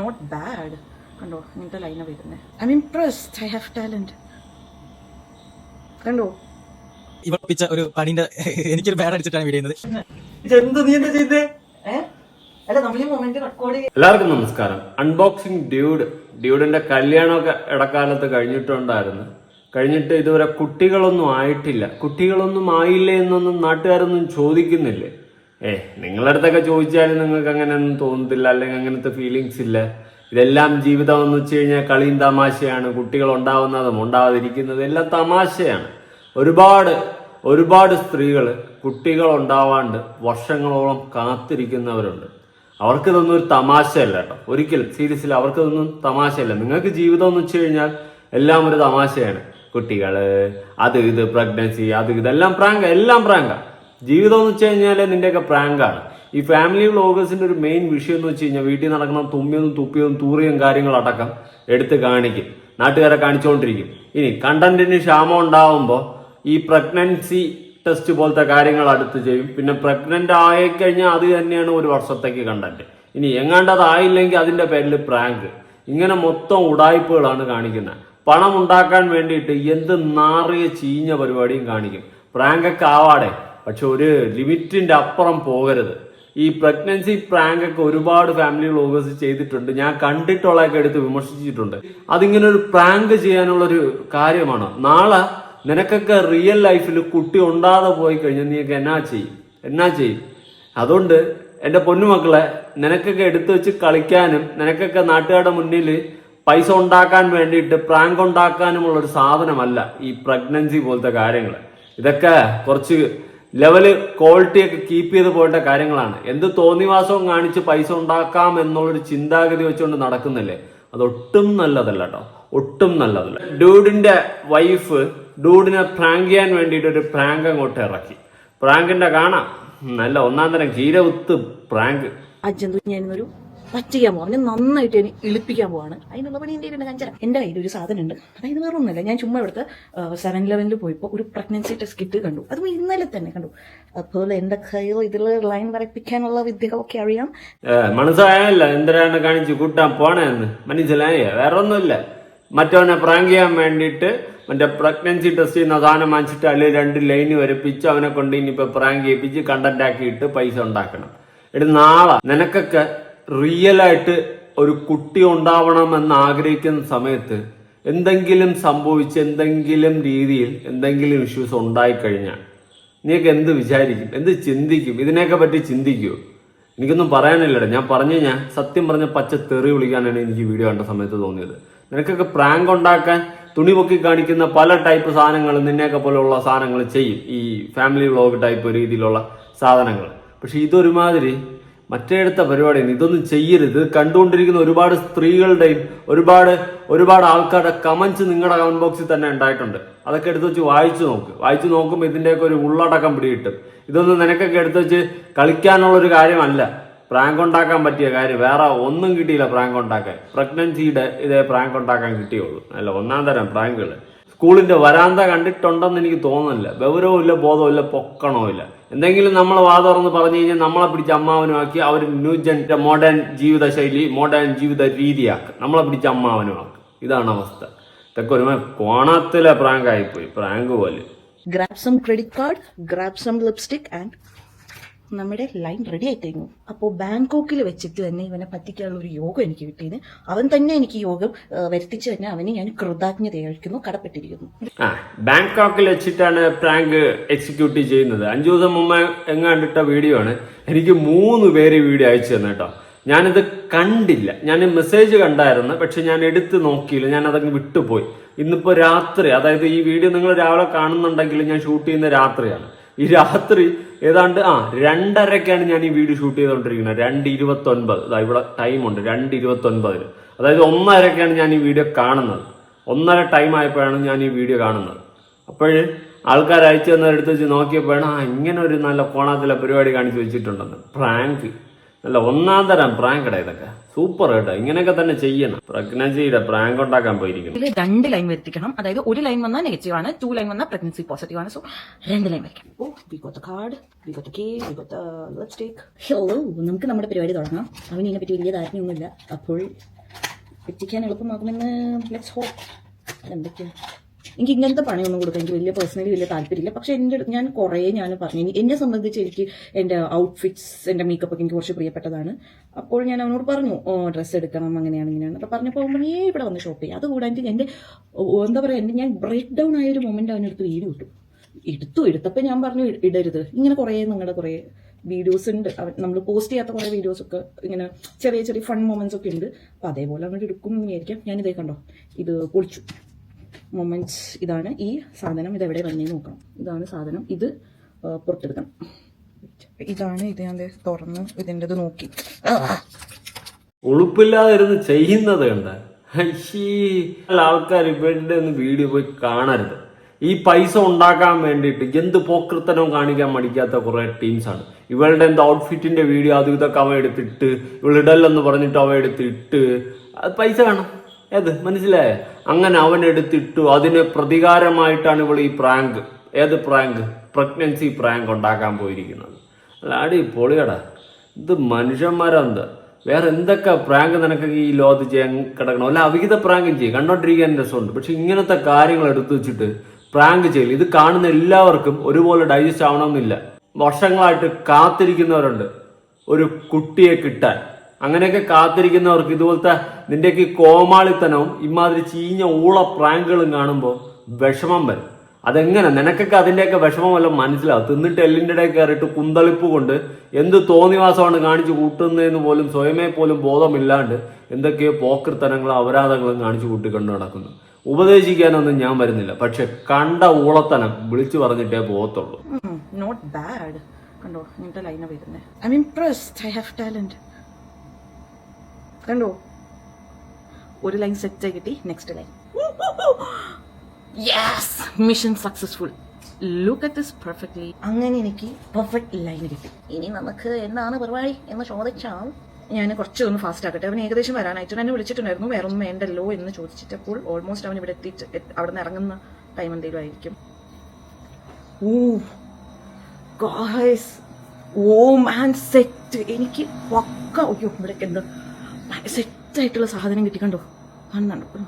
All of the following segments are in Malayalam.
നോട്ട് ബാഡ് കണ്ടോ ഇങ്ങനത്തെ ലൈന വരുന്നത് I mean impressed I have talent കണ്ടോ? ഇവർ പിച്ച ഒരു പണിന്റെ എനിക്കൊരു ബാഡ് അടിച്ചിട്ടാണ് വീഡിയോ എല്ലാവർക്കും നമസ്കാരം. അൺബോക്സിംഗ് ഡ്യൂഡ് ഡ്യൂഡിന്റെ കല്യാണമൊക്കെ ഇടക്കാലത്ത് കഴിഞ്ഞിട്ടുണ്ടായിരുന്നു. കഴിഞ്ഞിട്ട് ഇതുവരെ കുട്ടികളൊന്നും ആയിട്ടില്ല. കുട്ടികളൊന്നും ആയില്ലേ എന്നൊന്നും നാട്ടുകാരൊന്നും ചോദിക്കുന്നില്ലേ? ഏ നിങ്ങളുടെ അടുത്തൊക്കെ ചോദിച്ചാലും നിങ്ങൾക്ക് അങ്ങനെ ഒന്നും തോന്നത്തില്ല അല്ലെങ്കിൽ അങ്ങനത്തെ ഫീലിങ്സ് ഇല്ല. ഇതെല്ലാം ജീവിതം എന്ന് വെച്ച് കഴിഞ്ഞാൽ കളിയും തമാശയാണ് കുട്ടികൾ ഉണ്ടാവുന്നതും ഉണ്ടാവാതിരിക്കുന്നതും എല്ലാം തമാശയാണ്. ഒരുപാട് ഒരുപാട് സ്ത്രീകൾ കുട്ടികൾ ഉണ്ടാവാണ്ട് വർഷങ്ങളോളം കാത്തിരിക്കുന്നവരുണ്ട്. അവർക്കിതൊന്നും ഒരു തമാശയല്ല കേട്ടോ. ഒരിക്കലും സീരിയസ്ലി അവർക്കിതൊന്നും തമാശയല്ല. നിങ്ങൾക്ക് ജീവിതം എന്ന് വെച്ച് കഴിഞ്ഞാൽ എല്ലാം ഒരു തമാശയാണ്. കുട്ടികൾ അത് ഇത് പ്രഗ്നൻസി അത് ഇതെല്ലാം പ്രാങ്ക എല്ലാം പ്രാങ്ക. ജീവിതം എന്ന് വെച്ച് കഴിഞ്ഞാൽ നിന്റെയൊക്കെ പ്രാങ്കാണ് ഈ ഫാമിലി വ്ളോഗേഴ്സിന്റെ ഒരു മെയിൻ വിഷയം എന്ന് വെച്ച് കഴിഞ്ഞാൽ വീട്ടിൽ നടക്കുന്ന തുമ്മിയതും തുപ്പിയതും തൂറിയും കാര്യങ്ങളടക്കം എടുത്ത് കാണിക്കും. നാട്ടുകാരെ കാണിച്ചുകൊണ്ടിരിക്കും ഇനി കണ്ടന്റിന് ക്ഷാമം ഉണ്ടാവുമ്പോൾ ഈ പ്രഗ്നൻസി ടെസ്റ്റ് പോലത്തെ കാര്യങ്ങൾ അടുത്ത് ചെയ്യും. പിന്നെ പ്രഗ്നന്റ് ആയിക്കഴിഞ്ഞാൽ അത് തന്നെയാണ് ഒരു വർഷത്തേക്ക് കണ്ടന്റ് ഇനി എങ്ങാണ്ട് അതായില്ലെങ്കിൽ അതിന്റെ പേരിൽ പ്രാങ്ക് ഇങ്ങനെ മൊത്തം ഉടായ്പകളാണ് കാണിക്കുന്നത്. പണം ഉണ്ടാക്കാൻ വേണ്ടിയിട്ട് എന്ത് നാറിയ ചീഞ്ഞ പരിപാടിയും കാണിക്കും. പ്രാങ്കൊക്കെ ആവാടെ. പക്ഷെ ഒരു ലിമിറ്റിന്റെ അപ്പുറം പോകരുത്. ഈ പ്രഗ്നൻസി പ്രാങ്ക് ഒക്കെ ഒരുപാട് ഫാമിലി വ്ളോഗേഴ്സ് ചെയ്തിട്ടുണ്ട്. ഞാൻ കണ്ടിട്ടുള്ളതൊക്കെ എടുത്ത് വിമർശിച്ചിട്ടുണ്ട്. അതിങ്ങനെ ഒരു പ്രാങ്ക് ചെയ്യാനുള്ള ഒരു കാര്യമാണ്. നാളെ നിനക്കൊക്കെ റിയൽ ലൈഫിൽ കുട്ടി ഉണ്ടാതെ പോയി കഴിഞ്ഞാൽ നീ എന്നാ ചെയ്യും? എന്നാ ചെയ്യും? അതുകൊണ്ട് എന്റെ പൊന്നുമക്കളെ നിനക്കൊക്കെ എടുത്തു വെച്ച് കളിക്കാനും നിനക്കൊക്കെ നാട്ടുകാരുടെ മുന്നിൽ പൈസ ഉണ്ടാക്കാൻ വേണ്ടിയിട്ട് പ്രാങ്ക് ഉണ്ടാക്കാനുമുള്ള ഒരു സാധനമല്ല ഈ പ്രഗ്നൻസി പോലത്തെ കാര്യങ്ങൾ ഇതൊക്കെ കുറച്ച് ലെവൽ ക്വാളിറ്റിയൊക്കെ കീപ്പ് ചെയ്ത് പോകേണ്ട കാര്യങ്ങളാണ്. എന്ത് തോന്നിവാസവും കാണിച്ച് പൈസ ഉണ്ടാക്കാം എന്നുള്ളൊരു ചിന്താഗതി വെച്ചുകൊണ്ട് നടക്കുന്നില്ലേ? അതൊട്ടും നല്ലതല്ല കേട്ടോ ഒട്ടും നല്ലതല്ല. ഡൂഡിന്റെ വൈഫ് ഡൂഡിനെ പ്രാങ്ക് ചെയ്യാൻ വേണ്ടിയിട്ട് ഒരു പ്രാങ്ക് അങ്ങോട്ട് ഇറക്കി. പ്രാങ്കിന്റെ കാണാം. നല്ല ഒന്നാം തരം കീര പ്രാങ്ക് പറ്റിക്കാൻ പോവാം. അവനെ നന്നായിട്ട് ഇനി ഇളിപ്പിക്കാൻ പോവാണ്. അതിനുള്ള പണി എന്റെ കയ്യിലുണ്ട് കാണിച്ചാൽ എന്റെ കയ്യിൽ ഒരു സാധനം ഉണ്ട് അതായത് വേറെ ഒന്നുമില്ല. ഞാൻ ചുമ്മാ ഇവിടുത്തെ സെവൻ ഇലവനിൽ പോയപ്പോൾ ഒരു പ്രഗ്നൻസി ടെസ്റ്റ് കിറ്റ് കണ്ടു. അത് ഇന്നലെ തന്നെ കണ്ടു. അപ്പോൾ എന്റെ കയ്യിൽ ഇതിൽ ലൈൻ വരപ്പിക്കാനുള്ള വിദ്യകളൊക്കെ അറിയാം. മനസ്സായല്ല എന്തിനാണ് കാണിച്ച് കൂട്ടാൻ പോണേന്ന്? മനസ്സിലായ? വേറെ ഒന്നുമില്ല. മറ്റവനെ പ്രാങ്ക് ചെയ്യാൻ വേണ്ടിയിട്ട് മറ്റേ പ്രഗ്നൻസി ടെസ്റ്റ് ചെയ്യുന്ന സാധനം വാങ്ങിച്ചിട്ട് അതിൽ രണ്ട് ലൈൻ വരപ്പിച്ച് അവനെ കൊണ്ട് ഇനിയിപ്പോ പ്രാങ്ക് ചെയ്യിപ്പിച്ച് കണ്ടന്റ് ആക്കിയിട്ട് പൈസ ഉണ്ടാക്കണം. എടി നാളെ. നിനക്കൊക്കെ റിയൽ ആയിട്ട് ഒരു കുട്ടി ഉണ്ടാവണം എന്ന് ആഗ്രഹിക്കുന്ന സമയത്ത് എന്തെങ്കിലും സംഭവിച്ച് എന്തെങ്കിലും രീതിയിൽ എന്തെങ്കിലും ഇഷ്യൂസ് ഉണ്ടായിക്കഴിഞ്ഞാൽ നീയൊക്കെ എന്ത് വിചാരിക്കും? എന്ത് ചിന്തിക്കും? ഇതിനെയൊക്കെ പറ്റി ചിന്തിക്കുമോ എനിക്കൊന്നും പറയാനില്ലടാ. ഞാൻ പറഞ്ഞു ഞാൻ സത്യം പറഞ്ഞ പച്ച തെറി വിളിക്കാനാണ് എനിക്ക് വീഡിയോ കണ്ട സമയത്ത് തോന്നിയത്. നിനക്കൊക്കെ പ്രാങ്ക് ഉണ്ടാക്കാൻ തുണി പൊക്കി കാണിക്കുന്ന പല ടൈപ്പ് സാധനങ്ങൾ നിന്നെയൊക്കെ പോലെയുള്ള സാധനങ്ങൾ ചെയ്യും. ഈ ഫാമിലി വ്ളോഗ് ടൈപ്പ് രീതിയിലുള്ള സാധനങ്ങൾ. പക്ഷെ ഇതൊരുമാതിരി മറ്റേടുത്ത പരിപാടിയാണ് ഇതൊന്നും ചെയ്യരുത്. കണ്ടുകൊണ്ടിരിക്കുന്ന ഒരുപാട് സ്ത്രീകളുടെയും ഒരുപാട് ഒരുപാട് ആൾക്കാരുടെ കമന്റ്സ് നിങ്ങളുടെ കമന്റ് ബോക്സിൽ തന്നെ ഉണ്ടായിട്ടുണ്ട്. അതൊക്കെ എടുത്തു വെച്ച് വായിച്ചു നോക്ക്. വായിച്ചു നോക്കുമ്പോൾ ഇതിന്റെയൊക്കെ ഒരു ഉള്ളടക്കം പിടികിട്ടും. ഇതൊന്നും നിനക്കൊക്കെ എടുത്തു വെച്ച് കളിക്കാനുള്ള ഒരു കാര്യമല്ല. പ്രാങ്ക് ഉണ്ടാക്കാൻ പറ്റിയ കാര്യം. വേറെ ഒന്നും കിട്ടിയില്ല പ്രാങ്ക് ഉണ്ടാക്കാൻ. പ്രഗ്നൻസിയുടെ ഇതേ പ്രാങ്ക് ഉണ്ടാക്കാൻ കിട്ടിയുള്ളൂ. അല്ല ഒന്നാം തരം പ്രാങ്കുകൾ സ്കൂളിന്റെ വരാന്ത കണ്ടിട്ടുണ്ടെന്ന് എനിക്ക് തോന്നുന്നില്ല. ഗൗരവമില്ല പൊക്കണവും ഇല്ല എന്തെങ്കിലും നമ്മൾ വാതറന്ന് പറഞ്ഞു കഴിഞ്ഞാൽ നമ്മളെ പിടിച്ച് അമ്മാവനുമാക്കി അവർ ന്യൂ ജൻ മോഡേൺ ജീവിത ശൈലി മോഡേൺ ജീവിത രീതിയാക്കുക നമ്മളെ പിടിച്ച് അമ്മാവനുമാക്കുക ഇതാണ് അവസ്ഥ. ഇതൊക്കെ ഒരു കോണത്തിലെ പ്രാങ്ക് ആയിപ്പോയി പ്രാങ്ക് പോലെ. Grab some credit card grab some lipstick and നമ്മുടെ ലൈൻ റെഡി ആയി അപ്പോൾ ബാങ്കോക്കിൽ വെച്ചിട്ട് തന്നെ ഇവനെ പറ്റിക്കാനുള്ള ഒരു യോഗം എനിക്ക് കിട്ടിയത് അവൻ തന്നെ എനിക്ക് യോഗം വരുത്തിച്ച് തന്നെ അവന് ഞാൻ കൃതജ്ഞതയായിരിക്കുന്നു കടപ്പെട്ടിരിക്കുന്നു. ബാങ്കോക്കിൽ വെച്ചിട്ടാണ് പ്രാങ്ക് എക്സിക്യൂട്ട് ചെയ്യുന്നത്. അഞ്ചു ദിവസം മുമ്പ് എങ്ങാണ്ടിട്ട വീഡിയോ ആണ്. എനിക്ക് മൂന്ന് പേര് വീഡിയോ അയച്ചു തന്നെ കേട്ടോ. ഞാനിത് കണ്ടില്ല. ഞാൻ മെസ്സേജ് കണ്ടായിരുന്നു പക്ഷെ ഞാൻ എടുത്ത് നോക്കിയില്ല. ഞാൻ അതങ്ങ് വിട്ടുപോയി. ഇന്നിപ്പോ രാത്രി അതായത് ഈ വീഡിയോ നിങ്ങൾ രാവിലെ കാണുന്നുണ്ടെങ്കിൽ ഞാൻ ഷൂട്ട് ചെയ്യുന്ന രാത്രിയാണ്. ഈ രാത്രി ഏതാണ്ട് ആ രണ്ടരക്കാണ് ഞാൻ ഈ വീഡിയോ ഷൂട്ട് ചെയ്തുകൊണ്ടിരിക്കുന്നത് രണ്ട് ഇരുപത്തി ഒൻപത് ഇവിടെ ടൈമുണ്ട് രണ്ട് ഇരുപത്തി ഒൻപതിന് അതായത് ഒന്നരക്കാണ് ഞാൻ ഈ വീഡിയോ കാണുന്നത്. ഒന്നര ടൈം ആയപ്പോഴാണ് ഞാൻ ഈ വീഡിയോ കാണുന്നത്. അപ്പോഴ് ആൾക്കാർ അയച്ചു തന്നവരെടുത്ത് വെച്ച് നോക്കിയപ്പോഴാണ് ആ ഇങ്ങനെ ഒരു നല്ല കോണാത്തിലെ പരിപാടി കാണിച്ചു വെച്ചിട്ടുണ്ടെന്ന്. പ്രാങ്ക് അല്ല ഒന്നാം തരം പ്രാങ്ക് ഇടാ ഇതൊക്കെ. സൂപ്പർ കേട്ടോ. ഇങ്ങനെയൊക്കെ തന്നെ ചെയ്യണം. പ്രഗ്നൻസിയുടെ പ്രാങ്ക് ഉണ്ടാക്കാൻ പോയിരിക്കുന്നു. ഇതിൽ രണ്ട് ലൈൻ വരുത്തിക്കണം. അതായത് ഒരു ലൈൻ വന്നാൽ നെഗറ്റീവ് ആണ് ടു ലൈൻ വന്നാൽ പ്രഗ്നൻസി പോസിറ്റീവ് ആണ്. സോ രണ്ട് ലൈൻ വരയ്ക്കാം. ഓ we got card we got K we got lipstick hello നമുക്ക് നമ്മുടെ പരിപാടി തുടങ്ങാം. അവന് ഇതിനെ പറ്റി വലിയ ധാരണയൊന്നുമില്ല. അപ്പോൾ എത്തിക്കാൻ എളുപ്പമാകുമെന്ന് ലെറ്റ്സ് ഹോപ്പ് എന്തൊക്കെയാണ് എനിക്ക് ഇങ്ങനത്തെ പണിയൊന്നും കൊടുക്കാൻ എനിക്ക് വലിയ പേഴ്സണലി വലിയ താല്പര്യമില്ല. പക്ഷെ എന്റെ ഞാൻ കുറേ ഞാൻ പറഞ്ഞു. എന്നെ സംബന്ധിച്ച് എനിക്ക് എന്റെ ഔട്ട്ഫിറ്റ്സ് എന്റെ മേക്കപ്പ് ഒക്കെ എനിക്ക് കുറച്ച് പ്രിയപ്പെട്ടതാണ്. അപ്പോൾ ഞാൻ അവനോട് പറഞ്ഞു ഡ്രസ്സ് എടുക്കണം അങ്ങനെയാണ് ഇങ്ങനെയാണ്. അപ്പോൾ പറഞ്ഞപ്പോൾ അവൻ ഏ ഇവിടെ വന്ന് ഷോപ്പ് ചെയ്യുക അതുകൂടാണ്ട് എന്റെ എന്താ പറയുക എന്റെ ഞാൻ ബ്രേക്ക് ഡൗൺ ആയ ഒരു മൊമെന്റ് അവനെടുത്ത് വീഡിയോ ഇട്ടു എടുത്തു എടുത്തപ്പോൾ ഞാൻ പറഞ്ഞു ഇടരുത്. ഇങ്ങനെ കുറേ നിങ്ങളുടെ കുറേ വീഡിയോസ് ഉണ്ട്. നമ്മൾ പോസ്റ്റ് ചെയ്യാത്ത കുറേ വീഡിയോസ് ഒക്കെ ഇങ്ങനെ ചെറിയ ചെറിയ ഫൺ മൊമെന്റ്സ് ഒക്കെ ഉണ്ട്. അപ്പോൾ അതേപോലെ അങ്ങോട്ട് എടുക്കും എന്ന് വിചാരിക്കാം. ഞാനിതേ കണ്ടോ ഇത് പൊളിച്ചു. മൊമെന്റ്സ് ഇതാണ്. ഈ സാധനം ഇത് എവിടെ വന്നേ നോക്കണം ഇതാണ് സാധനം. ഇത് പുറത്തെടുക്കണം ഇതാണ് ഇത് ഞാൻ ദേ തുറന്ന് ഇതിന്റെത് നോക്കി. ഉളുപ്പില്ലാതിരുന്ന് ചെയ്യുന്നത് കണ്ട. ആൾക്കാർ ഇവരുടെ ഒന്ന് വീഡിയോ പോയി കാണരുത്. ഈ പൈസ ഉണ്ടാക്കാൻ വേണ്ടിയിട്ട് എന്ത് പോക്കൃത്തനവും കാണിക്കാൻ മടിക്കാത്ത കുറെ ടീംസാണ് ആണ്. ഇവളുടെ എന്ത് ഔട്ട്ഫിറ്റിന്റെ വീഡിയോ അത് ഇതൊക്കെ അവ എടുത്തിട്ട് ഇവളിടല്ലെന്ന് പറഞ്ഞിട്ട് അവ എടുത്തിട്ട് അത് പൈസ വേണം. ഏത്? മനസ്സിലായ? അങ്ങനെ അവൻ എടുത്തിട്ടു. അതിന് പ്രതികാരമായിട്ടാണ് ഇവൾ ഈ പ്രാങ്ക്. ഏത് പ്രാങ്ക്? പ്രഗ്നൻസി പ്രാങ്ക് ഉണ്ടാക്കാൻ പോയിരിക്കുന്നത്. അല്ലാടി പൊളിയടാ. ഇത് മനുഷ്യന്മാരെന്താ? വേറെ എന്തൊക്കെ പ്രാങ്ക് നിനക്ക് ഈ ലോകത്ത് ചെയ്യാൻ കിടക്കണം? അല്ല അവിഹിത പ്രാങ്കും ചെയ്യും. കണ്ടോണ്ടിരിക്കാൻ രസമുണ്ട്. പക്ഷെ ഇങ്ങനത്തെ കാര്യങ്ങൾ എടുത്തു വെച്ചിട്ട് പ്രാങ്ക് ചെയ്യൽ ഇത് കാണുന്ന എല്ലാവർക്കും ഒരുപോലെ ഡൈജസ്റ്റ് ആവണമെന്നില്ല. വർഷങ്ങളായിട്ട് കാത്തിരിക്കുന്നവരുണ്ട്. ഒരു കുട്ടിയെ കിട്ടാൻ. അങ്ങനെയൊക്കെ കാത്തിരിക്കുന്നവർക്ക് ഇതുപോലത്തെ നിന്റെയൊക്കെ കോമാളിത്തനവും ഇമാതിരി ചീഞ്ഞ ഊള പ്രാങ്കുകളും കാണുമ്പോൾ വിഷമം വരും. അതെങ്ങനെ? നിനക്കൊക്കെ അതിന്റെയൊക്കെ വിഷമം മനസ്സിലാവും. തിന്നിട്ട് എല്ലിന്റെ ഇടയിൽ കയറിയിട്ട് കുന്തളിപ്പ് കൊണ്ട് എന്ത് തോന്നിവാസമാണ് കാണിച്ചു കൂട്ടുന്നതെന്ന് പോലും സ്വയമേ പോലും ബോധമില്ലാണ്ട് എന്തൊക്കെയോ പോക്കൃത്തനങ്ങളും അപരാധങ്ങളും കാണിച്ചു കൂട്ടിക്കൊണ്ട് നടക്കുന്നു. ഉപദേശിക്കാനൊന്നും ഞാൻ വരുന്നില്ല. പക്ഷെ കണ്ട ഊളത്തനം വിളിച്ചു പറഞ്ഞിട്ടേ പോകത്തുള്ളൂ. നോട്ട് ബാഡ് കണ്ടോ? ഐ ഐ ഹാവ് ടാലന്റ് കണ്ടോ? ഒരു ലൈൻ സെറ്റ് ആയി കിട്ടി next line yes mission successful look at this perfectly അങ്ങനെ എനിക്ക് പെർഫെക്റ്റ് ലൈൻ കിട്ടി. ഇനി നമുക്ക് എന്താണ് പരിപാടി എന്ന് ചോദിച്ചാൽ? ഞാൻ കുറച്ചൊന്ന് ഫാസ്റ്റ് ആക്കട്ടെ. അവൻ ഏകദേശം വരാനായിട്ട് എന്നെ വിളിച്ചിട്ടുണ്ടായിരുന്നു. വേറെ ഒന്നും വേണ്ടല്ലോ എന്ന് ചോദിച്ചിട്ടപ്പോൾ ഓൾമോസ്റ്റ് അവൻ ഇവിടെ എത്തിയിട്ട് എത്തി- അവിടെ നിന്ന് ഇറങ്ങുന്ന ടൈം എന്തെങ്കിലും ആയിരിക്കും. ഓ ഗായ്സ് ഓ മാൻ സെറ്റ് എനിക്ക് പക്ക അയ്യോ ഇവിടേക്ക് എന്താ? സെറ്റ് ആയിട്ടുള്ള സാധനം കിട്ടി. കണ്ടോ? കാണുന്നുണ്ടോ?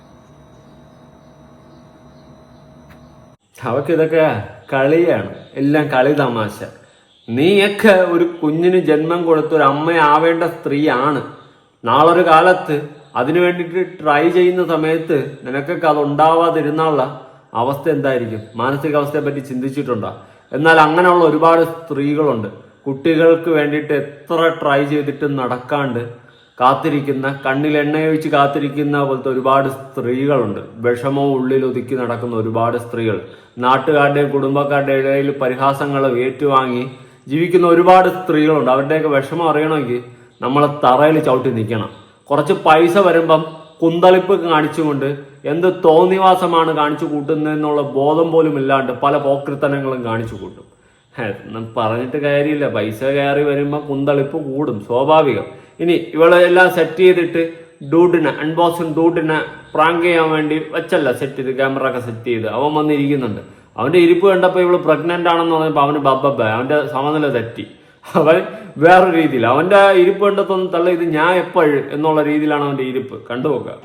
അവക്ക് ഇതൊക്കെ കളിയാണ്. എല്ലാം കളി തമാശ. നീയൊക്കെ ഒരു കുഞ്ഞിന് ജന്മം കൊടുത്ത ഒരു അമ്മയാവേണ്ട സ്ത്രീയാണ്. നാളൊരു കാലത്ത് അതിനു വേണ്ടിയിട്ട് ട്രൈ ചെയ്യുന്ന സമയത്ത് നിനക്കൊക്കെ അത് ഉണ്ടാവാതിരുന്നുള്ള അവസ്ഥ എന്തായിരിക്കും? മാനസികാവസ്ഥയെ പറ്റി ചിന്തിച്ചിട്ടുണ്ടോ? എന്നാൽ അങ്ങനെയുള്ള ഒരുപാട് സ്ത്രീകളുണ്ട്. കുട്ടികൾക്ക് വേണ്ടിയിട്ട് എത്ര ട്രൈ ചെയ്തിട്ടും നടക്കാണ്ട് കാത്തിരിക്കുന്ന കണ്ണിൽ എണ്ണയൊഴിച്ച് കാത്തിരിക്കുന്ന പോലത്തെ ഒരുപാട് സ്ത്രീകളുണ്ട്. വിഷമവും ഉള്ളിൽ ഒതുക്കി നടക്കുന്ന ഒരുപാട് സ്ത്രീകൾ. നാട്ടുകാരുടെയും കുടുംബക്കാരുടെയും ഇടയിൽ പരിഹാസങ്ങൾ ഏറ്റുവാങ്ങി ജീവിക്കുന്ന ഒരുപാട് സ്ത്രീകളുണ്ട്. അവരുടെയൊക്കെ വിഷമം അറിയണമെങ്കിൽ നമ്മളെ തറയിൽ ചവിട്ടി നിൽക്കണം. കുറച്ച് പൈസ വരുമ്പം കുന്തളിപ്പ് കാണിച്ചുകൊണ്ട് എന്ത് തോന്നിവാസമാണ് കാണിച്ചു കൂട്ടുന്നതെന്നുള്ള ബോധം പോലും ഇല്ലാണ്ട് പല പോക്കൃത്തനങ്ങളും കാണിച്ചു കൂട്ടും. പറഞ്ഞിട്ട് കാര്യമില്ല. പൈസ കയറി വരുമ്പോൾ കുന്തളിപ്പ് കൂടും സ്വാഭാവികം. ഇനി ഇവളെ എല്ലാം സെറ്റ് ചെയ്തിട്ട് ഡൂഡിനെ അൺബോക്സിങ് ഡൂഡിനെ പ്രാങ്ക് ചെയ്യാൻ വേണ്ടി വെച്ചല്ല സെറ്റ് ചെയ്ത് ക്യാമറ ഒക്കെ സെറ്റ് ചെയ്ത്. അവൻ വന്നിരിക്കുന്നുണ്ട്. അവന്റെ ഇരിപ്പ് കണ്ടപ്പോൾ ഇവൾ പ്രഗ്നന്റ് ആണെന്ന് പറഞ്ഞപ്പോൾ അവന് ബബ്ബ അവന്റെ സമനില തെറ്റി. അവൻ വേറൊരു രീതിയിൽ. അവന്റെ ഇരിപ്പ് കണ്ടത്തൊന്നും തള്ള ഇത് ഞാൻ എപ്പോഴും എന്നുള്ള രീതിയിലാണ് അവന്റെ ഇരിപ്പ്. കണ്ടുപോക്കുക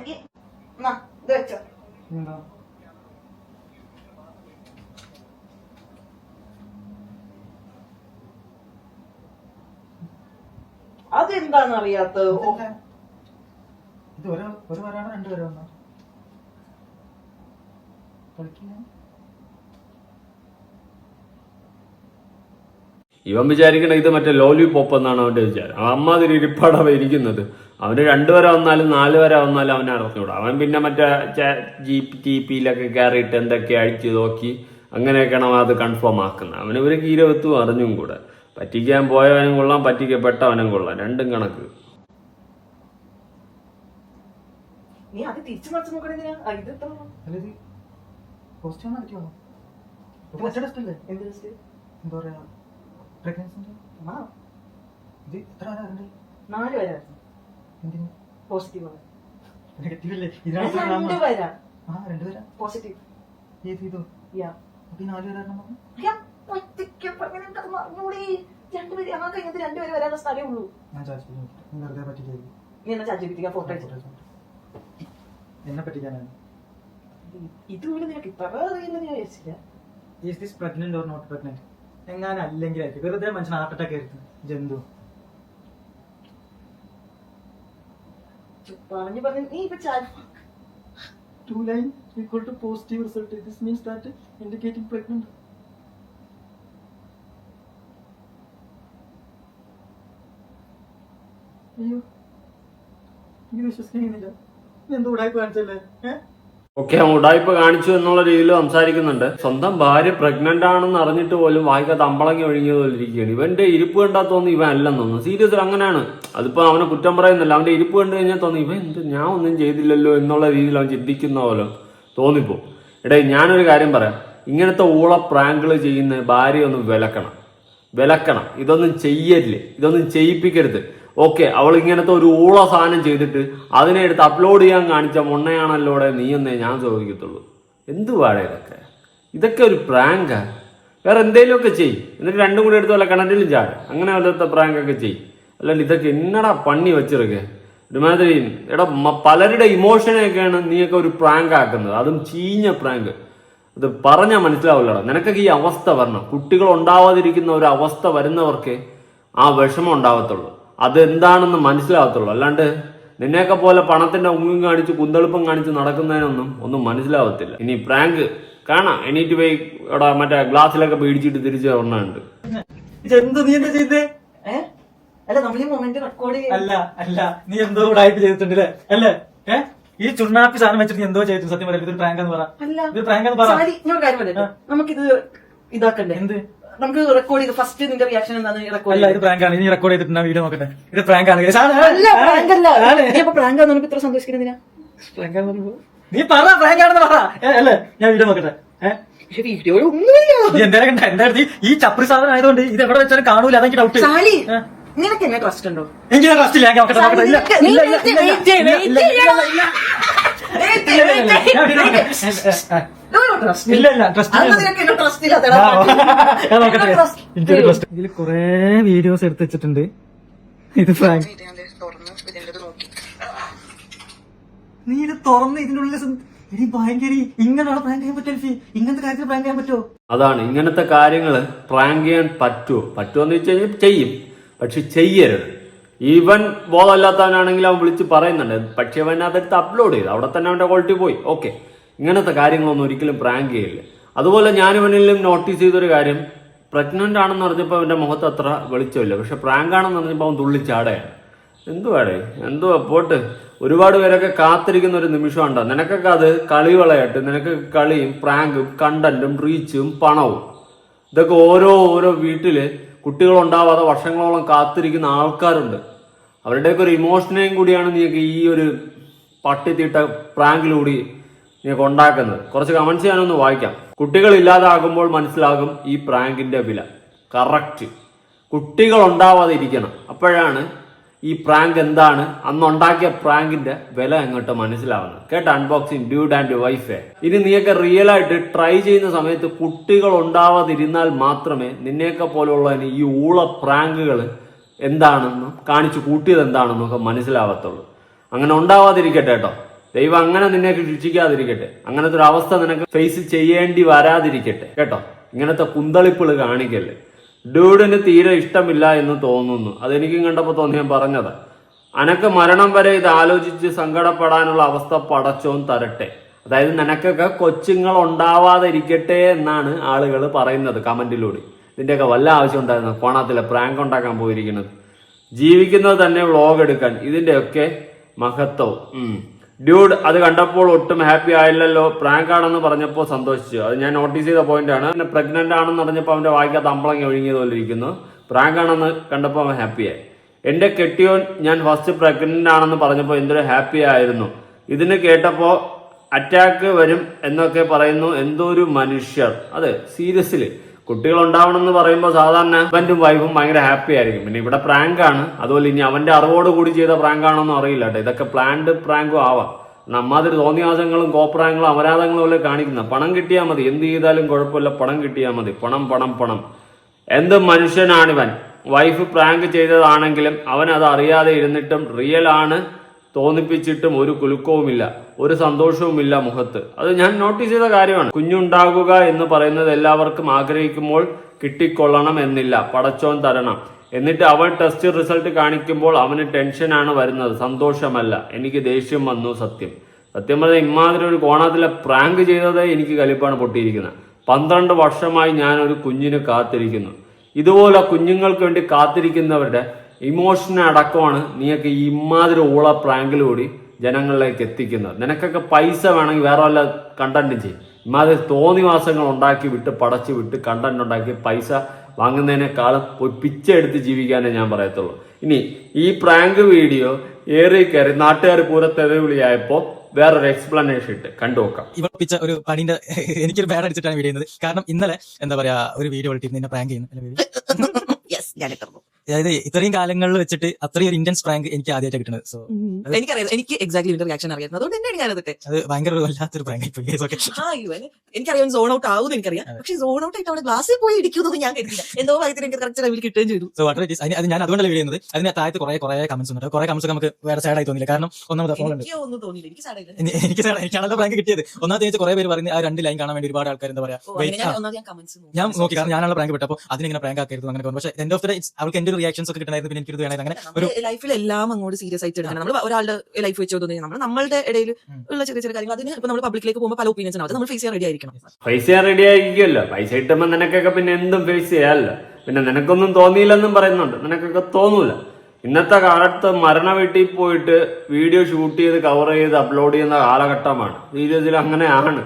അതെന്താന്ന് അറിയാത്തത് ഇത് ഒരു ഒരു വരാണോ രണ്ട് വരാണോ? ഇവൻ വിചാരിക്കണ ഇത് മറ്റേ ലോലി പോപ്പ് എന്നാണ് അവന്റെ വിചാരം. അവൻ അമ്മാതിരി ഇരിപ്പാട് അവൻ ഇരിക്കുന്നത്. അവന് രണ്ടു വരെ വന്നാലും നാല് വരെ വന്നാലും അവനെ അറിഞ്ഞൂടാ അവൻ പിന്നെ മറ്റേ ജി ടി പിയിലൊക്കെ കയറിയിട്ട് എന്തൊക്കെ അഴിച്ചു നോക്കി അങ്ങനെയൊക്കെയാണ് അവൻ അത് കൺഫേം ആക്കുന്നത്. അവന് ഒരു കീരവത്തും അറിഞ്ഞും കൂടെ. പറ്റിക്കാൻ പോയവനും കൊള്ളാം പറ്റിക്കപ്പെട്ടവനും കൊള്ളാം. രണ്ടും കണക്ക്. നീ അത് തിരിച്ചു മറിച്ച് ഇത് എത്ര എന്ത് പറയാ ഇത് എത്ര നാല് എന്തിന്? പോസിറ്റീവ് നെഗറ്റീവ് അല്ലേ? വരാ ആ രണ്ടുപേരാ പോസിറ്റീവ് ഏത് ഇതോ? യാ അപ്പൊ നാല് ഒറ്റയ്ക്ക് അങ്ങനെ അറിഞ്ഞൂടി രണ്ടുപേര് ആ കഴിഞ്ഞത് രണ്ടുപേര് വരാനുള്ള സ്ഥലമേ ഉള്ളൂ. ഞാൻ നീ വെറുതെ പറ്റിക്കായിരുന്നു നീ എന്നാ ചാറ്റ് ഫോട്ടോ അയച്ചു. എന്നെ പറ്റിക്കാനാണ് ഇതുപോലെ നിനക്ക് ഇത്ര അറിയില്ല ഞാൻ വിചാരിച്ചില്ല. Is this pregnant or not pregnant എങ്ങാനും അല്ലെങ്കിലായിരിക്കും. വെറുതെ മനുഷ്യൻ ഹാർട്ട് അറ്റാക്ക് ആയിരുന്നു ജന്തു. പറഞ്ഞു പറഞ്ഞു നീ ഇപ്പൊ two line equal to positive result this means that indicating pregnant എന്തോ ഉടായ്പ കാണിച്ചു എന്നുള്ള രീതിയിൽ സംസാരിക്കുന്നുണ്ട്. സ്വന്തം ഭാര്യ പ്രഗ്നന്റ് ആണെന്ന് അറിഞ്ഞിട്ട് പോലും വായിക്കാത്ത തമ്പളങ്ങി ഒഴുകിയത് പോലെ ഇരിക്കുകയാണ്. ഇവന്റെ ഇരിപ്പ് കണ്ടാ തോന്നുന്നു ഇവൻ അല്ലെന്ന് തോന്നുന്നു. സീരിയസ് അങ്ങനെയാണ്. അതിപ്പോ അവനെ കുറ്റം പറയുന്നില്ല. അവന്റെ ഇരിപ്പ് കണ്ടു കഴിഞ്ഞാൽ തോന്നി ഇവൻ എന്ത് ഞാൻ ഒന്നും ചെയ്തില്ലല്ലോ എന്നുള്ള രീതിയിൽ അവൻ ചിന്തിക്കുന്ന പോലെ തോന്നിപ്പോ. എടേ ഞാനൊരു കാര്യം പറയാം. ഇങ്ങനത്തെ ഊള പ്രാങ്കുകൾ ചെയ്യുന്ന ഭാര്യ ഒന്ന് വിലക്കണം. വിലക്കണം. ഇതൊന്നും ചെയ്യല്ലേ ഇതൊന്നും ചെയ്യിപ്പിക്കരുത്. ഓക്കെ അവൾ ഇങ്ങനത്തെ ഒരു ഊള സാധനം ചെയ്തിട്ട് അതിനെ എടുത്ത് അപ്ലോഡ് ചെയ്യാൻ കാണിച്ച മുണ്ണയാണല്ലോ നീ എന്നേ ഞാൻ ചോദിക്കത്തുള്ളൂ. എന്ത് എന്തുവാടെ ഇതൊക്കെ? ഇതൊക്കെ ഒരു പ്രാങ്കാ വേറെ എന്തേലുമൊക്കെ ചെയ്യ്. എന്നിട്ട് രണ്ടും കൂടി എടുത്ത് വല്ല കിണറ്റിലും ചാട്. അങ്ങനെ വല്ലത്തെ പ്രാങ്ക് ഒക്കെ ചെയ് അല്ലാണ്ട് ഇതൊക്കെ എന്നടാ പണി വെച്ചിരിക്കേ? ഒരുമാതിരി എടാ പലരുടെ ഇമോഷനെയൊക്കെയാണ് നീയൊക്കെ ഒരു പ്രാങ്ക് ആക്കുന്നത്. അതും ചീഞ്ഞ പ്രാങ്ക് അത് പറഞ്ഞാൽ മനസ്സിലാവില്ലടാ. നിനക്കൊക്കെ ഈ അവസ്ഥ വരണം. കുട്ടികൾ ഉണ്ടാവാതിരിക്കുന്ന ഒരു അവസ്ഥ വരുന്നവർക്ക് ആ വിഷമം ഉണ്ടാവത്തുള്ളൂ. അത് എന്താണെന്ന് മനസ്സിലാവത്തുള്ളൂ അല്ലാണ്ട് നിന്നെയൊക്കെ പോലെ പണത്തിന്റെ ഉങ്ങും കാണിച്ച് കുന്തളിപ്പം കാണിച്ച് നടക്കുന്നതിനൊന്നും ഒന്നും മനസ്സിലാവത്തില്ല. ഇനി പ്രാങ്ക് കാണാം. എണീറ്റ് പോയി ഇവിടെ മറ്റേ ഗ്ലാസ്സിലൊക്കെ പേടിച്ചിട്ട് തിരിച്ചു ചെയ്തേ? അല്ല അല്ല അല്ല. നീ എന്തോ ഉടായ്പ ചെയ്തിട്ടുണ്ട് അല്ലേ? ഈ ചുണ്ണാപ്പി സാധനം വെച്ചിട്ട് നീ എന്തോ ചെയ്തു സത്യം പറയാം ഇതൊരു പ്രാങ്ക് എന്ന് പറ. അല്ല. ഇത് പ്രാങ്ക് എന്ന് പറ. നമുക്കിത് ഇതാക്കണ്ടേ? എന്ത്? നമുക്ക് റെക്കോർഡ് ചെയ്ത് ഫസ്റ്റ് നിന്റെ റിയാക്ഷൻ എന്താന്ന് അല്ല ഇത് പ്രാങ്ക് ആണ്. നീ റെക്കോർഡ് ചെയ്തിട്ടുണ്ട് വീഡിയോ നോക്കട്ടെ? ഇത് പ്രാങ്ക് ആണ്. അല്ല പ്രാങ്ക് അല്ല. നീ അപ്പൊ പ്രാങ്ക് ആണെന്ന് ഇത്ര സന്തോഷിക്കുന്നതിനാ ആണെന്ന് നീ പറ പ്രാങ്ക് ആണെന്ന് പറ. അല്ലേ ഞാൻ വീഡിയോ നോക്കട്ടെ. വീഡിയോയിൽ ഒന്നുമില്ല. എന്തായാലും കണ്ട അടുത്ത് ഈ ചപ്രി സാധനം ആയതുകൊണ്ട് ഇത് എവിടെ വെച്ചാലും കാണൂല അതെനിക്ക് ഡൗട്ട് നിനക്ക് എന്നെ ട്രസ്റ്റ് ഉണ്ടോ? എനിക്ക് ട്രസ്റ്റ് ഇല്ല. ഞാൻ നോക്കട്ടെ ഇതിൽ കൊറേ വീഡിയോസ് എടുത്ത് വെച്ചിട്ടുണ്ട്. ഇത് തുറന്ന് നീ ഇത് തുറന്ന് ഇതിന്റെ ഉള്ളിൽ സം- എടി ഭയങ്കര ഇങ്ങനെയുള്ള പ്രാങ്ക് ചെയ്യാൻ പറ്റുമോ എൽഫി? ഇങ്ങനത്തെ കാര്യത്തിൽ പ്രാങ്ക് ചെയ്യാൻ പറ്റുമോ അതാണ് ഇങ്ങനത്തെ കാര്യങ്ങൾ പ്രാങ്ക് ചെയ്യാൻ പറ്റുമോ പറ്റുമോ എന്ന് വെച്ചാൽ കഴിഞ്ഞാൽ ചെയ്യും. പക്ഷെ ചെയ്യരുത്. ഈവൻ ബോധമില്ലാത്തവനാണെങ്കിൽ അവൻ വിളിച്ച് പറയുന്നുണ്ട്. പക്ഷെ അവൻ അതെടുത്ത് അപ്ലോഡ് ചെയ്തു. അവിടെ തന്നെ അവന്റെ ക്വാളിറ്റി പോയി. ഓക്കെ ഇങ്ങനത്തെ കാര്യങ്ങളൊന്നും ഒരിക്കലും പ്രാങ്ക് ചെയ്യില്ല. അതുപോലെ ഞാൻ ഇവനിലും നോട്ടീസ് ചെയ്തൊരു കാര്യം. പ്രഗ്നന്റ് ആണെന്ന് പറഞ്ഞപ്പോൾ അവന്റെ മുഖത്ത് അത്ര വെളിച്ചമില്ല. പക്ഷെ പ്രാങ്ക് ആണെന്ന് പറഞ്ഞപ്പോൾ അവൻ തുള്ളിച്ചാടയാണ് എന്തുവാടേ? എന്തുവാ? പോട്ട്. ഒരുപാട് പേരൊക്കെ കാത്തിരിക്കുന്ന ഒരു നിമിഷമുണ്ടോ നിനക്കൊക്കെ അത് കളികളായിട്ട് നിനക്ക് കളിയും പ്രാങ്കും കണ്ടന്റും റീച്ചും പണവും. ഇതൊക്കെ ഓരോ ഓരോ വീട്ടിൽ കുട്ടികളുണ്ടാവാതെ വർഷങ്ങളോളം കാത്തിരിക്കുന്ന ആൾക്കാരുണ്ട്. അവരുടെയൊക്കെ ഒരു ഇമോഷനെയും കൂടിയാണ് നീക്ക് ഈ ഒരു പട്ടിത്തീട്ട പ്രാങ്കിലൂടെ നീക്ക് ഉണ്ടാക്കുന്നത്. കുറച്ച് കമൻസ് ഞാനൊന്ന് വായിക്കാം. കുട്ടികൾ ഇല്ലാതാകുമ്പോൾ മനസ്സിലാകും ഈ പ്രാങ്കിന്റെ വില. കറക്റ്റ് കുട്ടികൾ ഉണ്ടാവാതെ ഇരിക്കണം അപ്പോഴാണ് ഈ പ്രാങ്ക് എന്താണ്? അന്ന് ഉണ്ടാക്കിയ പ്രാങ്കിന്റെ വില എങ്ങോട്ട് മനസ്സിലാവുന്നത്. കേട്ട അൺബോക്സിങ് ഡ്യൂഡ് ആൻഡ് വൈഫ് ഇനി നീയൊക്കെ റിയൽ ആയിട്ട് ട്രൈ ചെയ്യുന്ന സമയത്ത് കുട്ടികൾ ഉണ്ടാവാതിരുന്നാൽ മാത്രമേ നിന്നെയൊക്കെ പോലുള്ളതിന് ഈ ഊള പ്രാങ്കുകൾ എന്താണെന്നും കാണിച്ചു കൂട്ടിയത് എന്താണെന്നും ഒക്കെ മനസ്സിലാവത്തുള്ളൂ. അങ്ങനെ ഉണ്ടാവാതിരിക്കട്ടെ കേട്ടോ. ദൈവം അങ്ങനെ നിന്നെ ശിക്ഷിക്കാതിരിക്കട്ടെ അങ്ങനത്തെ ഒരു അവസ്ഥ നിനക്ക് ഫേസ് ചെയ്യേണ്ടി വരാതിരിക്കട്ടെ. കേട്ടോ? ഇങ്ങനത്തെ കുന്തളിപ്പുകൾ കാണിക്കല്ലേ ഡ്യൂഡിന് തീരെ ഇഷ്ടമില്ല എന്ന് തോന്നുന്നു. അതെനിക്കും കണ്ടപ്പോൾ തോന്നി ഞാൻ പറഞ്ഞത്. അനക്ക് മരണം വരെ ഇത് ആലോചിച്ച് സങ്കടപ്പെടാനുള്ള അവസ്ഥ പടച്ചോൻ തരട്ടെ. അതായത് നിനക്കൊക്കെ കൊച്ചുങ്ങൾ ഉണ്ടാവാതിരിക്കട്ടെ എന്നാണ് ആളുകൾ പറയുന്നത് കമന്റിലൂടെ. ഇതിന്റെയൊക്കെ വല്ല ആവശ്യം ഉണ്ടായിരുന്നു? കോണാത്തിലെ പ്രാങ്ക് ഉണ്ടാക്കാൻ പോയിരിക്കുന്നത്. ജീവിക്കുന്നത് തന്നെ വ്ളോഗ് എടുക്കാൻ. ഇതിന്റെയൊക്കെ മഹത്വം. ഡ്യൂഡ് അത് കണ്ടപ്പോൾ ഒട്ടും ഹാപ്പി ആയില്ലല്ലോ. പ്രാങ്ക് ആണെന്ന് പറഞ്ഞപ്പോൾ സന്തോഷിച്ചു. അത് ഞാൻ നോട്ടീസ് ചെയ്ത പോയിന്റ് ആണ്. പിന്നെ പ്രഗ്നന്റ് ആണെന്ന് പറഞ്ഞപ്പോൾ അവന്റെ വായിക്കാത്ത അമ്പളങ്ങി ഒഴുകിയത് പോലെ ഇരിക്കുന്നു പ്രാങ്ക് ആണെന്ന് കണ്ടപ്പോൾ അവൻ ഹാപ്പിയായി. എന്റെ കെട്ടിയോൻ ഞാൻ ഫസ്റ്റ് പ്രഗ്നന്റ് ആണെന്ന് പറഞ്ഞപ്പോൾ എന്തൊരു ഹാപ്പി ആയിരുന്നു. ഇതിന് കേട്ടപ്പോൾ അറ്റാക്ക് വരും എന്നൊക്കെ പറയുന്നു. എന്തോ ഒരു മനുഷ്യർ. അതെ സീരിയസ്ലി കുട്ടികൾ ഉണ്ടാവണം എന്ന് പറയുമ്പോൾ സാധാരണ ഹസ്ബൻഡും വൈഫും ഭയങ്കര ഹാപ്പി ആയിരിക്കും. പിന്നെ ഇവിടെ പ്രാങ്ക് ആണ്. അതുപോലെ ഇനി അവന്റെ അറിവോട് കൂടി ചെയ്ത പ്രാങ്ക് ആണോന്നും അറിയില്ല കേട്ടോ. ഇതൊക്കെ പ്ലാൻഡ് പ്രാങ്കും ആവാം. നമ്മാതിരി തോന്നിയാസങ്ങളും കോപ്രായങ്ങളും അപരാധങ്ങളും അല്ലേ കാണിക്കുന്ന? പണം കിട്ടിയാൽ മതി. എന്ത് ചെയ്താലും കുഴപ്പമില്ല. പണം കിട്ടിയാൽ മതി. പണം പണം പണം. എന്ത് മനുഷ്യനാണിവൻ? വൈഫ് പ്രാങ്ക് ചെയ്തതാണെങ്കിലും അവൻ അത് അറിയാതെ ഇരുന്നിട്ടും റിയൽ ആണ്. തോന്നിപ്പിച്ചിട്ടും ഒരു കുലുക്കവുമില്ല ഒരു സന്തോഷവുമില്ല മുഖത്ത്. അത് ഞാൻ നോട്ടീസ് ചെയ്ത കാര്യമാണ്. കുഞ്ഞുണ്ടാകുക എന്ന് പറയുന്നത് എല്ലാവർക്കും ആഗ്രഹിക്കുമ്പോൾ കിട്ടിക്കൊള്ളണം എന്നില്ല പടച്ചോൻ തരണം. എന്നിട്ട് അവൻ ടെസ്റ്റ് റിസൾട്ട് കാണിക്കുമ്പോൾ അവന് ടെൻഷനാണ് വരുന്നത് സന്തോഷമല്ല. എനിക്ക് ദേഷ്യം വന്നു സത്യം. സത്യം പറഞ്ഞാൽ ഇമാതിരി ഒരു കോണത്തിലെ പ്രാങ്ക് ചെയ്തതേ എനിക്ക് കലിപ്പാണ് പൊട്ടിയിരിക്കുന്നത്. പന്ത്രണ്ട് വർഷമായി ഞാൻ ഒരു കുഞ്ഞിന് കാത്തിരിക്കുന്നു. ഇതുപോലെ കുഞ്ഞുങ്ങൾക്ക് വേണ്ടി കാത്തിരിക്കുന്നവരുടെ ഇമോഷൻ അടക്കമാണ് നീയൊക്കെ ഈ ഇമാതിരി ഊള പ്രാങ്കിലൂടി ജനങ്ങളിലേക്ക് എത്തിക്കുന്നത്. നിനക്കൊക്കെ പൈസ വേണമെങ്കിൽ വേറെ വല്ല കണ്ടന്റും ചെയ്യും. ഇമാതിരി തോന്നിവാസങ്ങൾ ഉണ്ടാക്കി വിട്ട് പടച്ച് വിട്ട് കണ്ടന്റ് ഉണ്ടാക്കി പൈസ വാങ്ങുന്നതിനേക്കാളും പോയി പിച്ച എടുത്ത് ജീവിക്കാനേ ഞാൻ പറയത്തുള്ളൂ. ഇനി ഈ പ്രാങ്ക് വീഡിയോ ഏറി കയറി നാട്ടുകാർ പൂരത്തെറിവിളിയായപ്പോ വേറൊരു എക്സ്പ്ലനേഷൻ ഇട്ട് കണ്ടു നോക്കാം. ഇവൾ പിച്ച ഒരു പണിന്റെ എനിക്കൊരു ബാഡ് അടിച്ചിട്ടാണ് വീഡിയോ ചെയ്യുന്നത്. കാരണം ഇന്നലെ എന്താ പറയാ ഒരു വീഡിയോ ഇട്ടിരുന്നു എന്നെ പ്രാങ്ക് ചെയ്യുന്നു. അതായത് ഇത്രയും കാലങ്ങളിൽ വെച്ചിട്ട് അത്രയും ഒരു ഇന്റൻസ് പ്രാങ്ക് എനിക്ക് ആദ്യമായിട്ട് കിട്ടുന്നത്. സോ എനിക്കറിയാം. എനിക്ക് എക്സാക്ട്ലി ഇതിന്റെ റിയാക്ഷൻ അറിയാം അതുകൊണ്ട് തന്നെയാണ് ഞാനതിട്ടെ അത് ഭയങ്കര വല്ലാത്തൊരു പ്രാങ്ക് എനിക്കറിയാം സോൺ ഔട്ട് ആവും എനിക്കറിയാം. പക്ഷേ സോൺ ഔട്ട് ആയിട്ട് അവിടെ ഗ്ലാസ്സിൽ പോയി ഇടിക്കുന്നത് ഞാൻ കരുതില്ല എന്തോ കാര്യത്തിൽ എനിക്ക് കറക്റ്റ് ലെവലിൽ കിട്ടുകയും ചെയ്തു. സോ വാട്ടർ ഇറ്റ് അത് ഞാൻ അതുകൊണ്ടല്ല വീഡിയോ ചെയ്യുന്നത്. അതിന് താഴത്ത് കുറെ കുറെ കമന്റ്സ് ഉണ്ട്. കുറെ കമന്റ്സ് നമുക്ക് വേറെ ആയി തോന്നില്ല. കാരണം ഒന്നാമത് ഫോൺ ഉണ്ട്. എനിക്ക് ഒന്നും എനിക്ക് എനിക്ക് എനിക്കാണല്ലോ പ്രാങ്ക് കിട്ടിയത്. ഒന്നാമത്തെ ചോദിച്ചാൽ കുറെ പേര് പറയുന്നത് ആ രണ്ട് ലൈൻ കാണാൻ വേണ്ടി ഒരുപാട് ആൾക്കാർ എന്താ പറയാ ഞാൻ നോക്കി. കാരണം ഞാനാണ് പ്രാങ്ക് വിട്ടപ്പോൾ അതിനിങ്ങനെ പ്രാങ്ക് ആക്കരുത് അങ്ങനെ പറഞ്ഞു. പക്ഷേ എന്റെ ഓഫ് ദ അവൾക്ക് എന്റെ റിയാക്ഷൻസ് ഒക്കെ കിട്ടണമായിരുന്നു. പിന്നെ എനിക്കൊരു വേണമായിരുന്നു. അങ്ങനെ ഒരു ലൈഫിൽ എല്ലാം അങ്ങോട്ട് സീരിയസ് ആയിട്ട് എടുക്കണം. നമ്മൾ ഒരാളുടെ ലൈഫ് വെച്ച് തോന്നി നമ്മൾ നമ്മളുടെ ഇടയിൽ ഉള്ള ചെറിയ ചെറിയ കാര്യങ്ങൾ അതിന് ഇപ്പൊ നമ്മൾ പബ്ലിക്കിലേക്ക് പോകുമ്പോൾ പല ഒപ്പീനിയൻസ് ആണ് നമ്മൾ ഫേസ് ചെയ്യാൻ റെഡി ആയിരിക്കണം. പൈസ റെഡി ആയിരിക്കുമല്ലോ പൈസ കിട്ടുമ്പോൾ നിനക്കൊക്കെ പിന്നെ എന്തും ഫേസ് ചെയ്യാമല്ലോ പിന്നെ നിനക്കൊന്നും തോന്നിയില്ലെന്നും പറയുന്നുണ്ട്. നിനക്കൊക്കെ തോന്നൂല. ഇന്നത്തെ കാലത്ത് മരണ വീട്ടിൽ പോയിട്ട് വീഡിയോ ഷൂട്ട് ചെയ്ത് കവർ ചെയ്ത് അപ്ലോഡ് ചെയ്യുന്ന കാലഘട്ടമാണ്. സീരിയസിൽ അങ്ങനെയാണ്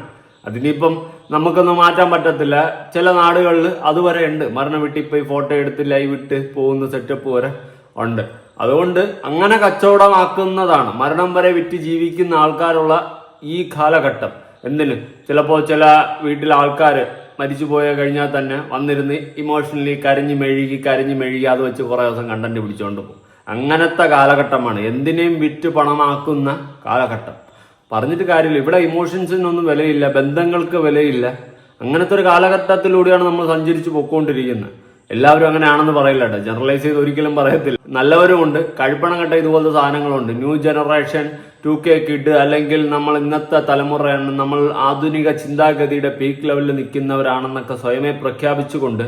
അതിനിപ്പം നമുക്കൊന്നും മാറ്റാൻ പറ്റത്തില്ല. ചില നാടുകളിൽ അതുവരെ ഉണ്ട്. മരണം വീട്ടിൽ പോയി ഫോട്ടോ എടുത്ത് ലൈവ് ഇട്ട് പോകുന്ന സെറ്റപ്പ് വരെ ഉണ്ട്. അതുകൊണ്ട് അങ്ങനെ കച്ചവടമാക്കുന്നതാണ്. മരണം വരെ വിറ്റ് ജീവിക്കുന്ന ആൾക്കാരുള്ള ഈ കാലഘട്ടം. എന്തിന്? ചിലപ്പോൾ ചില വീട്ടിലെ ആൾക്കാർ മരിച്ചു പോയ കഴിഞ്ഞാൽ തന്നെ വന്നിരുന്ന് ഇമോഷണലി കരഞ്ഞു മെഴുകി കരഞ്ഞു മെഴുകി അത് വെച്ച് കുറേ ദിവസം കണ്ടന്റ് പിടിച്ചുകൊണ്ട് പോകും. അങ്ങനത്തെ കാലഘട്ടമാണ്. എന്തിനേയും വിറ്റ് പണമാക്കുന്ന കാലഘട്ടം. പറഞ്ഞിട്ട് കാര്യമില്ല. ഇവിടെ ഇമോഷൻസിനൊന്നും വിലയില്ല ബന്ധങ്ങൾക്ക് വിലയില്ല. അങ്ങനത്തെ ഒരു കാലഘട്ടത്തിലൂടെയാണ് നമ്മൾ സഞ്ചരിച്ച് പൊക്കോണ്ടിരിക്കുന്നത്. എല്ലാവരും അങ്ങനെയാണെന്ന് പറയില്ല കേട്ടോ. ജനറലൈസ് ചെയ്ത് ഒരിക്കലും പറയത്തില്ല. നല്ലവരുമുണ്ട് കഴിപ്പണം കെട്ട ഇതുപോലത്തെ സാധനങ്ങളുണ്ട്. New generation two K kid അല്ലെങ്കിൽ നമ്മൾ ഇന്നത്തെ തലമുറയാണ് നമ്മൾ ആധുനിക ചിന്താഗതിയുടെ പീക്ക് ലെവലിൽ നിൽക്കുന്നവരാണെന്നൊക്കെ സ്വയമേ പ്രഖ്യാപിച്ചുകൊണ്ട്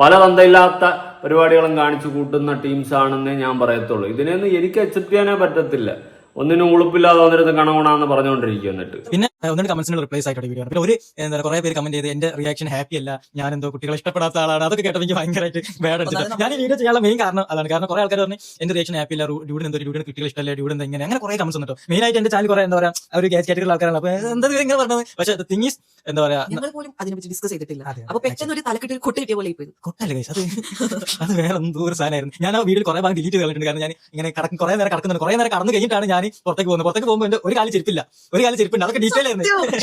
പല തന്തയില്ലാത്ത പരിപാടികളും കാണിച്ചു കൂട്ടുന്ന ടീംസ് ആണെന്നേ ഞാൻ പറയത്തുള്ളൂ. ഇതിനെയൊന്നും എനിക്ക് അക്സെപ്റ്റ് ചെയ്യാനേ പറ്റത്തില്ല. ഒന്നിനും ഉളുപ്പില്ലാതെ വന്നിരുന്ന് കണകുണാന്ന് പറഞ്ഞുകൊണ്ടിരിക്കും എന്നിട്ട്. പിന്നെ ഒന്നുകൂടി കമന്റ്സിന് റിപ്ലൈസ് ആയിട്ട് വീഡിയോ പിന്നെ ഒരു എന്താ കുറെ പേര് കമന്റ് ചെയ്ത് എന്റെ റിയാക്ഷൻ ഹാപ്പി അല്ല ഞാൻ എന്തോ കുട്ടികളെ ഇഷ്ടപ്പെടാത്ത ആളാണ് അതൊക്കെ കേട്ടപ്പോൾ എനിക്ക് ഭയങ്കരമായിട്ട് ബാഡ് അടിച്ചിട്ട്. ഞാൻ ഈ വീഡിയോ ചെയ്യാനുള്ള മെയിൻ കാരണം അതാണ്. കാരണം കുറെ ആൾക്കാർ പറഞ്ഞു എന്റെ റിയാക്ഷൻ ഹാപ്പി അല്ല ഡ്യൂഡിന് എന്തോ ഡ്യൂഡിന് കുട്ടികൾ ഇഷ്ടമല്ല ഡ്യൂഡ് എന്താ ഇങ്ങനെ? അങ്ങനെ കുറെ കമന്റ്സ് ഉണ്ട് മെയിൻ ആയിട്ട് എന്റെ ചാനൽ കുറെ എന്താ പറയാ ഒരു ഗ്യാസ് കാറ്റഗറി ആൾക്കാരാണ്. അപ്പൊ എന്താ ഇങ്ങനെ പറഞ്ഞത്? പക്ഷേ തിങ് ഈസ് എന്താ പറയാ ഞങ്ങൾ പോലും അതിനെപ്പറ്റി ഡിസ്കസ് ചെയ്തിട്ടില്ല. അതെ, അപ്പൊ പെട്ടെന്ന് ഒരു തലക്കെട്ടി ഒരു കൊട്ടി കിട്ടിയ പോലെ കൊട്ടല്ല guys. അത് അത് വേറെ എന്തോ ഒരു സാധനമായിരുന്നു. ഞാൻ ആ വീഡിയോ കുറെ ഭാഗം ഡിലീറ്റ് ചെയ്തിട്ടുണ്ട് കാരണം ഞാൻ ഇങ്ങനെ കടക്കും കുറെ നേരം കടക്കുന്നുണ്ട്. കുറെ നേരം കടന്നു കഴിഞ്ഞിട്ടാണ് ഞാൻ പുറത്തേക്ക് പോകുന്നത്. പുറത്തേക്ക് പോകുമ്പോൾ എന്റെ ഒരു കാലം ചെരുപ്പില്ല. ഒരു കാലം ചെരുപ്പുണ്ട് അതൊക്കെ ഡീറ്റെയിൽ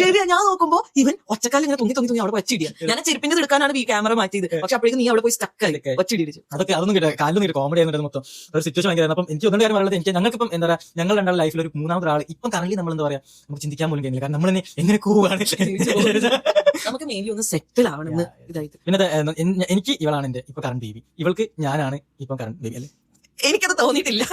ശരിയാ ഞാൻ നോക്കുമ്പോ ഇവൻ ഒച്ചക്കാലം ഇങ്ങനെ തുങ്ങി തുങ്ങി തുങ്ങി അവിടെ ഒച്ചിടിയാ ഞാൻ ചെരുപ്പിന്റെ എടുക്കാനാണ് ഈ ക്യാമറ മാറ്റിയത്. പക്ഷെ അപ്പോഴേക്കും നീ അവിടെ പോയി സ്റ്റക്കായി Stuck ആയി. ഒച്ചിടിച്ചു അതൊക്കെ അതൊന്നും കിട്ടുക കാലിലും കിട്ടും. കോമഡി ആയിരുന്നു മൊത്തം. ഒരു സിറ്റുവേഷൻ ഭയങ്കരമായിരുന്നു അപ്പം എനിക്ക് ഒന്നും കാര്യം പറയുന്നത് എനിക്ക് ഞങ്ങൾക്കിപ്പം എന്താ പറയാ ഞങ്ങൾ രണ്ടാൾ ലൈഫിൽ ഒരു മൂന്നാമത്തെ ആൾ ഇപ്പം കറന്റ് നമ്മൾ എന്താ പറയാ നമുക്ക് ചിന്തിക്കാൻ പോലും കഴിഞ്ഞില്ല കാരണം നമ്മൾ തന്നെ എങ്ങനെ കൂവാണ്? നമുക്ക് മേബി ഒന്ന് സെറ്റിൽ ആവണമെന്ന് ഇതായിട്ട്. പിന്നെ എനിക്ക് ഇവളാണ് എന്റെ ഇപ്പൊ കറണ്ട് ബേബി ഇവൾക്ക് ഞാനാണ് ഇപ്പം കറണ്ട് ബേബി അല്ലേ? എനിക്കത് തോന്നിയിട്ടില്ല.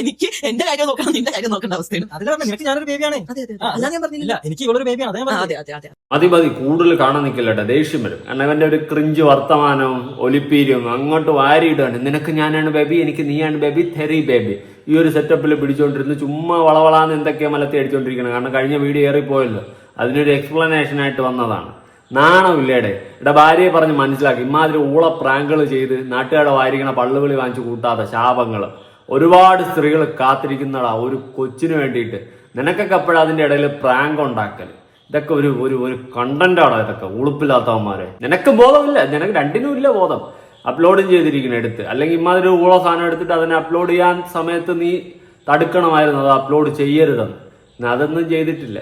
എനിക്ക് എന്റെ കാര്യം നോക്കണം നിന്റെ കാര്യം നോക്കേണ്ട അവസ്ഥയാണ്. അതിൽ പറഞ്ഞ നിനക്ക് ഞാനൊരു ബേബിയാണ് അതെ അതെ അല്ല ഞാൻ പറഞ്ഞില്ല. എനിക്ക് ഇവളൊരു ബേബിയാണ് അതേ അതെ അതെ അതെ. മതി മതി കൂടുതൽ കാണാൻ നിൽക്കില്ലട്ടെ ദേഷ്യം വരും. കാരണം അവന്റെ ഒരു ക്രിഞ്ച് വർത്തമാനവും ഒലിപ്പീരും അങ്ങോട്ട് വാരിയിടുകയാണ്. നിനക്ക് ഞാനാണ് ബേബി എനിക്ക് നീയാണ് ബേബി തെറി ബേബി ഈ ഒരു സെറ്റപ്പിൽ പിടിച്ചോണ്ടിരുന്ന് ചുമ്മാ വളവളാന്ന് എന്തൊക്കെയാ മലത്തി അടിച്ചോണ്ടിരിക്കണം. കാരണം കഴിഞ്ഞ വീഡിയോ ഏറിപ്പോയല്ലോ. അതിനൊരു എക്സ്പ്ലനേഷൻ ആയിട്ട് വന്നതാണ്. നാണമില്ലേടെ? ഇവിടെ ഭാര്യയെ പറഞ്ഞ് മനസ്സിലാക്കി. ഇമാതിരി ഊള പ്രാങ്കൾ ചെയ്ത് നാട്ടുകാരുടെ വാരിക്കണ പള്ളുവിളി വാങ്ങിച്ചു കൂട്ടാത്ത ശാപങ്ങൾ ഒരുപാട് സ്ത്രീകൾ കാത്തിരിക്കുന്നടാ ഒരു കൊച്ചിന് വേണ്ടിയിട്ട്. നിനക്കൊക്കെ അപ്പോഴും അതിന്റെ ഇടയിൽ പ്രാങ്ക് ഉണ്ടാക്കൽ ഇതൊക്കെ ഒരു ഒരു ഒരു കണ്ടന്റാണോ ഇതൊക്കെ ഉളുപ്പില്ലാത്തവന്മാരെ. നിനക്ക് ബോധമില്ല നിനക്ക് രണ്ടിനും ഇല്ല ബോധം. അപ്ലോഡും ചെയ്തിരിക്കണം എടുത്ത്. അല്ലെങ്കിൽ ഇമാതിരി ഊള സാധനം എടുത്തിട്ട് അതിനെ അപ്ലോഡ് ചെയ്യാൻ സമയത്ത് നീ തടുക്കണമായിരുന്നു അത് അപ്ലോഡ് ചെയ്യരുതെന്ന്. അതൊന്നും ചെയ്തിട്ടില്ല.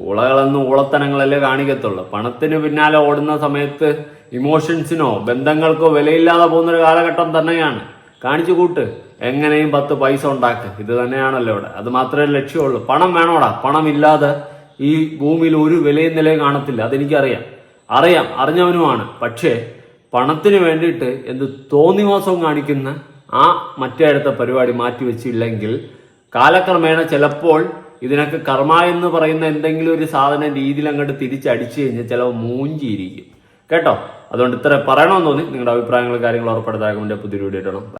ഊളകളെന്ന് ഊളത്തനങ്ങളല്ലേ കാണിക്കത്തുള്ളൂ. പണത്തിന് പിന്നാലെ ഓടുന്ന സമയത്ത് ഇമോഷൻസിനോ ബന്ധങ്ങൾക്കോ വിലയില്ലാതെ പോകുന്ന ഒരു കാലഘട്ടം തന്നെയാണ്. കാണിച്ചു കൂട്ട്. എങ്ങനെയും പത്ത് പൈസ ഉണ്ടാക്ക്. ഇത് തന്നെയാണല്ലോ ഇവിടെ. അത് മാത്രമേ ലക്ഷ്യമുള്ളൂ പണം വേണോടാ. പണം ഇല്ലാതെ ഈ ഭൂമിയിൽ ഒരു വിലയും നിലയും കാണത്തില്ല. അതെനിക്കറിയാം. അറിയാം. അറിഞ്ഞവനുമാണ്. പക്ഷേ പണത്തിന് വേണ്ടിയിട്ട് എന്ത് തോന്നിവാസവും കാണിക്കുന്ന ആ മറ്റേ അടുത്ത പരിപാടി മാറ്റിവെച്ചില്ലെങ്കിൽ കാലക്രമേണ ചിലപ്പോൾ ഇതിനൊക്കെ കർമ്മ എന്ന് പറയുന്ന എന്തെങ്കിലും ഒരു സാധനം രീതിയിൽ അങ്ങോട്ട് തിരിച്ചടിച്ചു കഴിഞ്ഞാൽ ചിലവ് മൂഞ്ചിയിരിക്കും. കേട്ടോ? അതുകൊണ്ട് ഇത്ര പറയണമെന്ന് തോന്നി. നിങ്ങളുടെ അഭിപ്രായങ്ങളും കാര്യങ്ങളും ഉറപ്പെടുത്താൻ പുതിയൊരു വീഡിയോ ഇടണം.